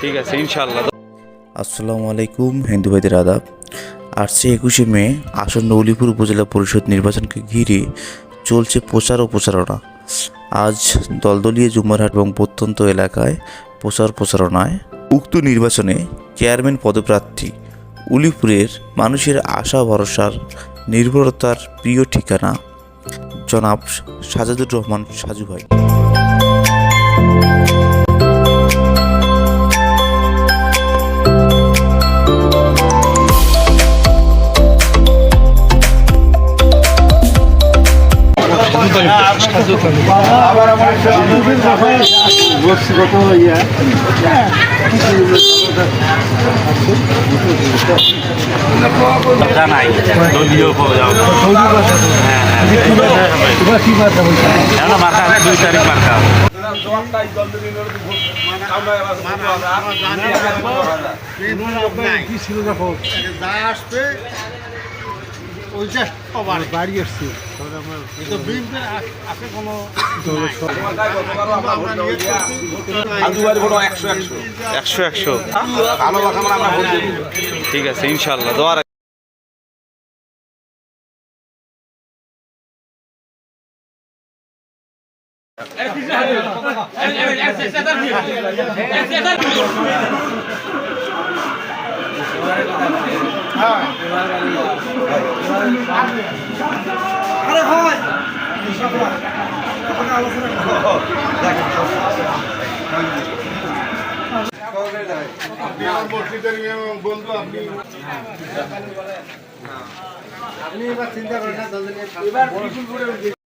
ঠিক আছে ইনশাল্লাহ আসসালামু আলাইকুম হিন্দু ভাইদের আদাব। আসছে একুশে মে আসন্ন উলিপুর উপজেলা পরিষদ নির্বাচনকে ঘিরে চলছে প্রচার ও প্রচারণা। আজ দলদলীয় জুমারহাট এবং প্রত্যন্ত এলাকায় প্রচার প্রচারণায় উক্ত নির্বাচনে চেয়ারম্যান পদপ্রার্থী উলিপুরের মানুষের আশা ভরসার নির্ভরতার প্রিয় ঠিকানা জনাব সাজাদুর রহমান সাজু ভাই। জানাই দলীয় মার্কা দুই তারিখ মার্কা যা আসবে ওইটা সবার বাড়ি আসছে। একশো একশো। মানে ঠিক আছে ইনশাল্লাহ। দোয়া রাখ- আপনি হয়। বন্ধু আপনি আপনি এবার চিন্তা করেন